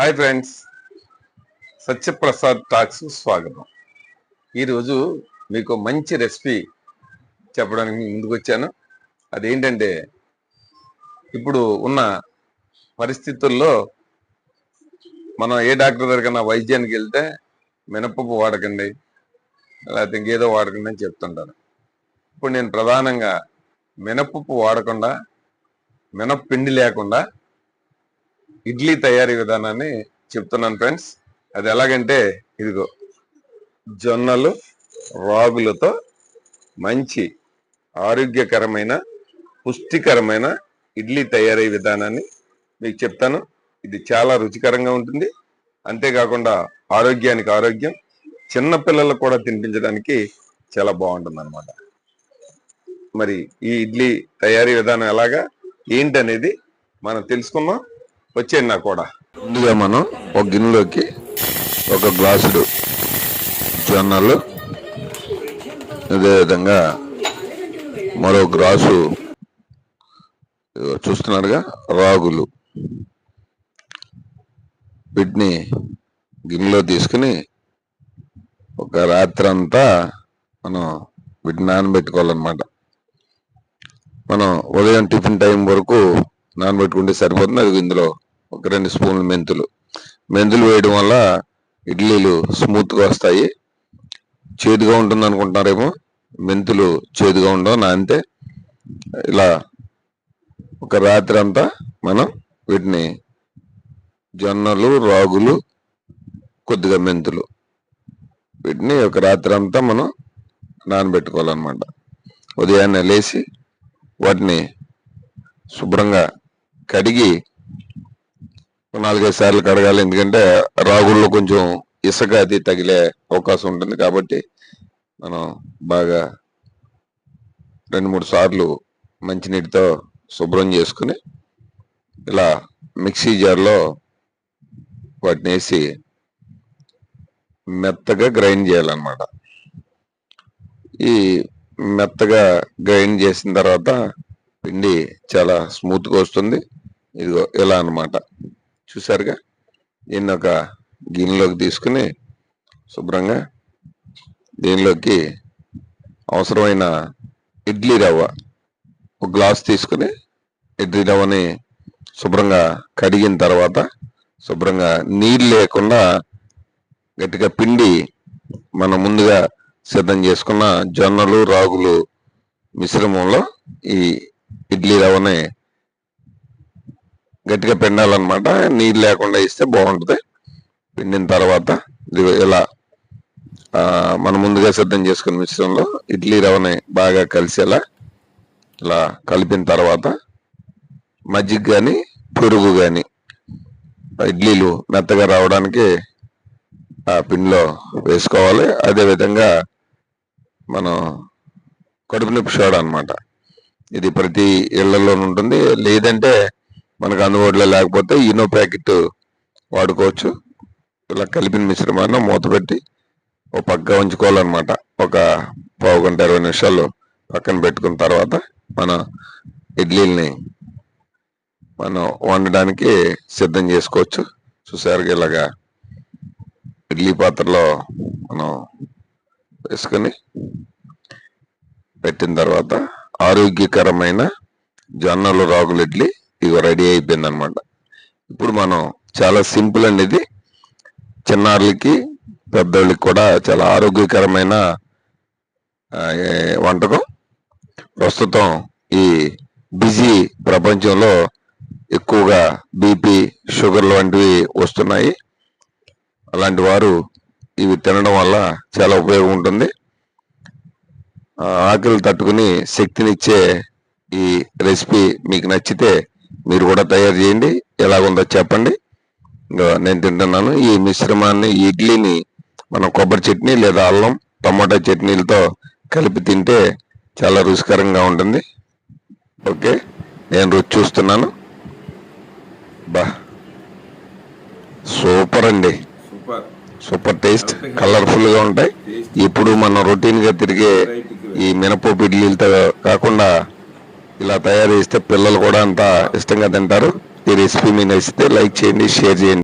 Hi friends. Satyaprasad talks స్వాగతం. ఈరోజు మీకు మంచి రెసిపీ చెప్పడానికి ముందుకు వచ్చాను. అదేంటంటే ఇప్పుడు ఉన్న పరిస్థితుల్లో మనం ఏ డాక్టర్ దగ్గరకన్నా వైద్యానికి వెళ్తే మినపప్పు వాడకండి లేకపోతే ఇంకేదో వాడకండి అని చెప్తుంటాను ఇప్పుడు నేను ప్రధానంగా మినపప్పు వాడకుండా మినప్పిండి లేకుండా ఇడ్లీ తయారీ విధానాన్ని చెప్తున్నాను ఫ్రెండ్స్. అది ఎలాగంటే ఇదిగో జొన్నలు రాగులతో మంచి ఆరోగ్యకరమైన పుష్టికరమైన ఇడ్లీ తయారయ్యే విధానాన్ని మీకు చెప్తాను. ఇది చాలా రుచికరంగా ఉంటుంది. అంతేకాకుండా ఆరోగ్యానికి ఆరోగ్యం చిన్న పిల్లలకు కూడా తినిపించడానికి చాలా బాగుంటుంది అనమాట మరి ఈ ఇడ్లీ తయారీ విధానం ఎలాగా ఏంటనేది మనం తెలుసుకుందాం. వచ్చేయండి నాకు కూడా. ముందుగా మనం ఒక గిన్నెలోకి ఒక గ్లాసుడు జొన్నలు అదేవిధంగా మరో గ్లాసు చూస్తున్నారుగా రాగులు. వీటిని గిన్నెలో తీసుకుని ఒక రాత్రి అంతా మనం వీటిని నానబెట్టుకోవాలన్నమాట. మనం ఉదయం టిఫిన్ టైం వరకు నానబెట్టుకుంటే సరిపోతుంది. అది ఇందులో ఒక రెండు స్పూన్లు మెంతులు. మెంతులు వేయడం వల్ల ఇడ్లీలు స్మూత్గా వస్తాయి. చేదుగా ఉంటుంది అనుకుంటున్నారేమో? మెంతులు చేదుగా ఉండవు నానితే ఇలా ఒక రాత్రి అంతా మనం వీటిని జొన్నలు రాగులు కొద్దిగా మెంతులు వీటిని ఒక రాత్రి అంతా మనం నానబెట్టుకోవాలన్నమాట. ఉదయాన్నే లేచి వాటిని శుభ్రంగా కడిగి నాలుగైదు సార్లు కడగాలి. ఎందుకంటే రాగుల్లో కొంచెం ఇసుక అది తగిలే అవకాశం ఉంటుంది కాబట్టి మనం బాగా రెండు మూడు సార్లు మంచినీటితో శుభ్రం చేసుకుని ఇలా మిక్సీ జార్లో వాటిని వేసి మెత్తగా గ్రైండ్ చేయాలన్నమాట. ఈ మెత్తగా గ్రైండ్ చేసిన తర్వాత పిండి చాలా స్మూత్గా వస్తుంది. ఇదిగో ఇలా అన్నమాట. చూసారుగా? దీన్ని ఒక గిన్నెలోకి తీసుకుని శుభ్రంగా దీనిలోకి అవసరమైన ఇడ్లీ రవ్వ ఒక గ్లాస్ తీసుకుని ఇడ్లీ రవ్వని శుభ్రంగా కడిగిన తర్వాత శుభ్రంగా నీళ్ళు లేకుండా గట్టిగా పిండి మనం ముందుగా సిద్ధం చేసుకున్న జొన్నలు రాగులు మిశ్రమంలో ఈ ఇడ్లీ రవ్వని గట్టిగా పిండాలన్నమాట. నీళ్ళు లేకుండా ఇస్తే బాగుంటుంది. పిండిన తర్వాత ఇది ఇలా మనం ముందుగా సిద్ధం చేసుకున్న మిశ్రమంలో ఇడ్లీ రవ్వని బాగా కలిసేలా ఇలా కలిపిన తర్వాత మజ్జిగ కానీ పెరుగు కానీ ఇడ్లీలు మెత్తగా రావడానికి ఆ పిండిలో వేసుకోవాలి. అదే విధంగా మనం కడుపు నొప్పి సోడా అనమాట ఇది ప్రతి ఇళ్ళలో ఉంటుంది. లేదంటే మనకు అందుబాటులో లేకపోతే ఈనో ప్యాకెట్ వాడుకోవచ్చు. ఇలా కలిపిన మిశ్రమాన్ని మూత పెట్టి ఒక పక్క ఉంచుకోవాలన్నమాట. ఒక పావు గంట ఇరవై నిమిషాలు పక్కన పెట్టుకున్న తర్వాత మన ఇడ్లీల్ని మనం వండడానికి సిద్ధం చేసుకోవచ్చు. చూసారు ఇలాగా ఇడ్లీ పాత్రలో మనం వేసుకొని పెట్టిన తర్వాత ఆరోగ్యకరమైన జొన్నలు రాగులు ఇడ్లీ ఇవి రెడీ అయిపోయింది అనమాట ఇప్పుడు మనం చాలా సింపుల్ అండి ఇది చిన్నారులకి పెద్దోళ్ళకి కూడా చాలా ఆరోగ్యకరమైన వంటకం. ప్రస్తుతం ఈ బిజీ ప్రపంచంలో ఎక్కువగా బీపీ షుగర్లు వంటివి వస్తున్నాయి. అలాంటి వారు ఇవి తినడం వల్ల చాలా ఉపయోగం ఉంటుంది. ఆకలి తట్టుకుని శక్తినిచ్చే ఈ రెసిపీ మీకు నచ్చితే మీరు కూడా తయారు చేయండి. ఎలాగుందో చెప్పండి. నేను తింటున్నాను. ఈ మిశ్రమాన్ని ఈ ఇడ్లీని మనం కొబ్బరి చట్నీ లేదా అల్లం టమాటా చట్నీలతో కలిపి తింటే చాలా రుచికరంగా ఉంటుంది. ఓకే నేను రుచి చూస్తున్నాను. బా సూపర్ అండి. సూపర్. సూపర్ టేస్ట్ కలర్ఫుల్గా ఉంటాయి. ఇప్పుడు మనం రొటీన్గా తిరిగే ఈ మినపప్పు ఇడ్లీలతో కాకుండా ఇలా తయారు చేస్తే పిల్లలు కూడా అంత ఇష్టంగా తింటారు. ఈ రెసిపీ మీకు నచ్చితే లైక్ చేయండి షేర్ చేయండి.